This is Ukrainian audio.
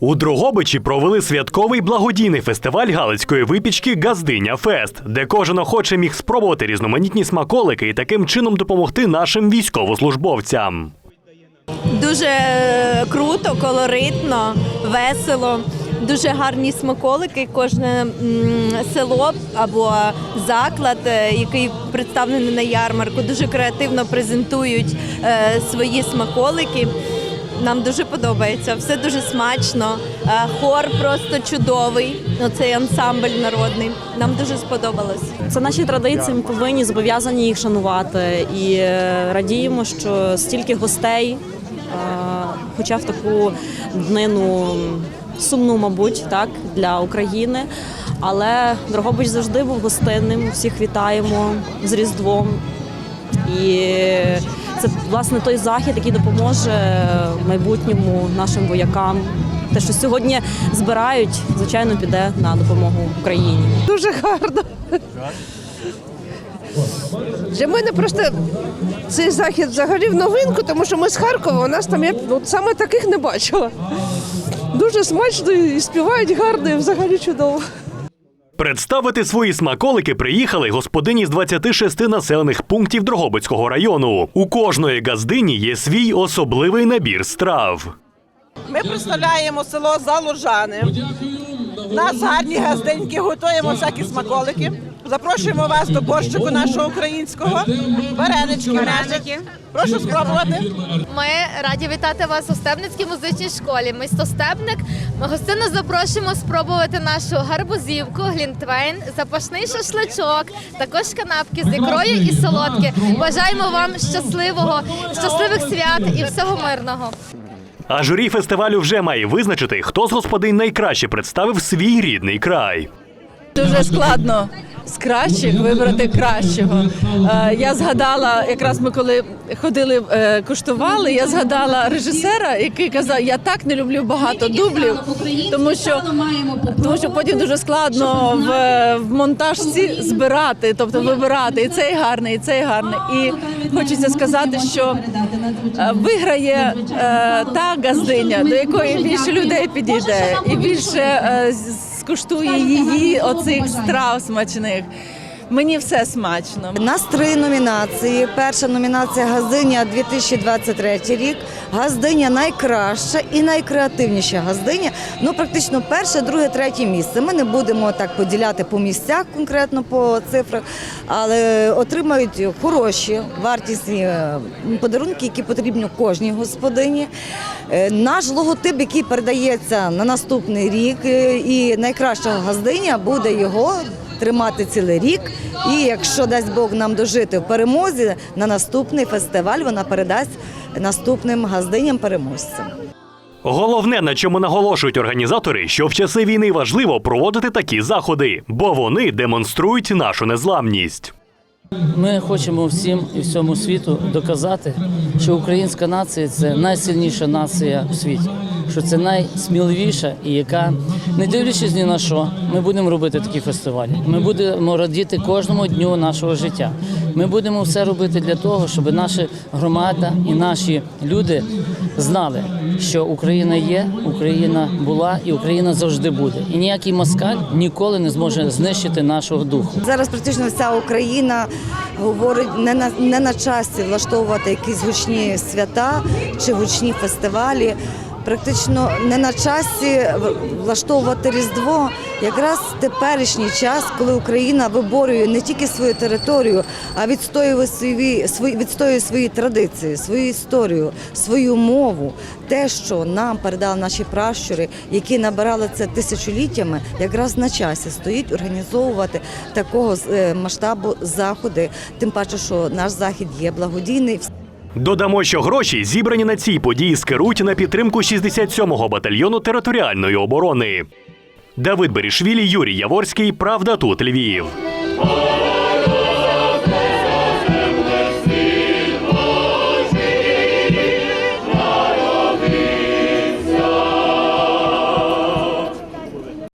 У Дрогобичі провели святковий благодійний фестиваль галицької випічки Газдиня Фест, де кожен охоче міг спробувати різноманітні смаколики і таким чином допомогти нашим військовослужбовцям. Дуже е, круто, колоритно, весело. Дуже гарні смаколики. Кожне село або заклад, е, який представлений на ярмарку, дуже креативно презентують е, свої смаколики. Нам дуже подобається, все дуже смачно. Е, Хор просто чудовий. Оцей ансамбль народний. Нам дуже сподобалось. Це наші традиції. Ми повинні зобов'язані їх шанувати і е, радіємо, що стільки гостей, е, хоча в таку днину сумну, мабуть, так для України. Але Дрогобич завжди був гостинним. Всіх вітаємо з Різдвом. І це власне той захід, який допоможе майбутньому нашим воякам. Те, що сьогодні збирають, звичайно, піде на допомогу Україні. Дуже гарно. Для мене просто цей захід взагалі в новинку, тому що ми з Харкова, у нас там я от саме таких не бачила. Дуже смачно і співають гарно, і взагалі чудово. Представити свої смаколики приїхали господині з 26 населених пунктів Дрогобицького району. У кожної газдині є свій особливий набір страв. Ми представляємо село Залужани. У нас гарні газденьки, готуємо всякі смаколики. Запрошуємо вас до борщику нашого українського. Варенички, наші. Прошу спробувати. Ми раді вітати вас у Стебницькій музичній школі. Місто Стебник. Ми гостинно запрошуємо спробувати нашу гарбузівку, глінтвейн, запашний шашличок, також канапки з ікрою і солодкі. Бажаємо вам щасливого, щасливих свят і всього мирного. А журі фестивалю вже має визначити, хто з господинь найкраще представив свій рідний край. Дуже складно з кращих вибрати кращого. Е, Я згадала, якраз ми коли ходили, е, куштували, я згадала режисера, який казав, я так не люблю багато дублів, тому що, тому що потім дуже складно в, в монтажці збирати, тобто вибирати і цей гарний, і цей гарний. І хочеться сказати, що е, виграє е, та газдиня, до якої більше людей підійде, і більше е, скуштує її оцих страв смачних. Мені все смачно. Нас три номінації. Перша номінація Газдиня 2023 рік. Газдиня найкраща і найкреативніша газдиня. Ну, практично перше, друге, третє місце. Ми не будемо так поділяти по місцях, конкретно по цифрах, але отримають хороші вартісні е, подарунки, які потрібні кожній господині. Е, Наш логотип, який передається на наступний рік, е, і найкраща газдиня буде його тримати цілий рік. І якщо дасть Бог нам дожити в перемозі, на наступний фестиваль вона передасть наступним газдиням переможцям. Головне, на чому наголошують організатори, що в часи війни важливо проводити такі заходи, бо вони демонструють нашу незламність. Ми хочемо всім і всьому світу доказати, що українська нація це найсильніша нація у світі, що це найсміливіша і яка, не дивлячись ні на що, ми будемо робити такі фестивалі. Ми будемо радіти кожному дню нашого життя. Ми будемо все робити для того, щоб наша громада і наші люди знали, що Україна є, Україна була і Україна завжди буде. І ніякий москаль ніколи не зможе знищити нашого духу. Зараз практично вся Україна говорить не на не на часі влаштовувати якісь гучні свята чи гучні фестивалі. Практично не на часі влаштовувати Різдво. Якраз теперішній час, коли Україна виборює не тільки свою територію, а відстоює свої, відстоює свої традиції, свою історію, свою мову, те, що нам передали наші пращури, які набирали це тисячоліттями, якраз на часі стоїть організовувати такого е, масштабу заходи. Тим паче, що наш захід є благодійний. Додамо, що гроші, зібрані на цій події, скерують на підтримку 67-го батальйону територіальної оборони. Давид Берішвілі, Юрій Яворський. Правда тут Львів.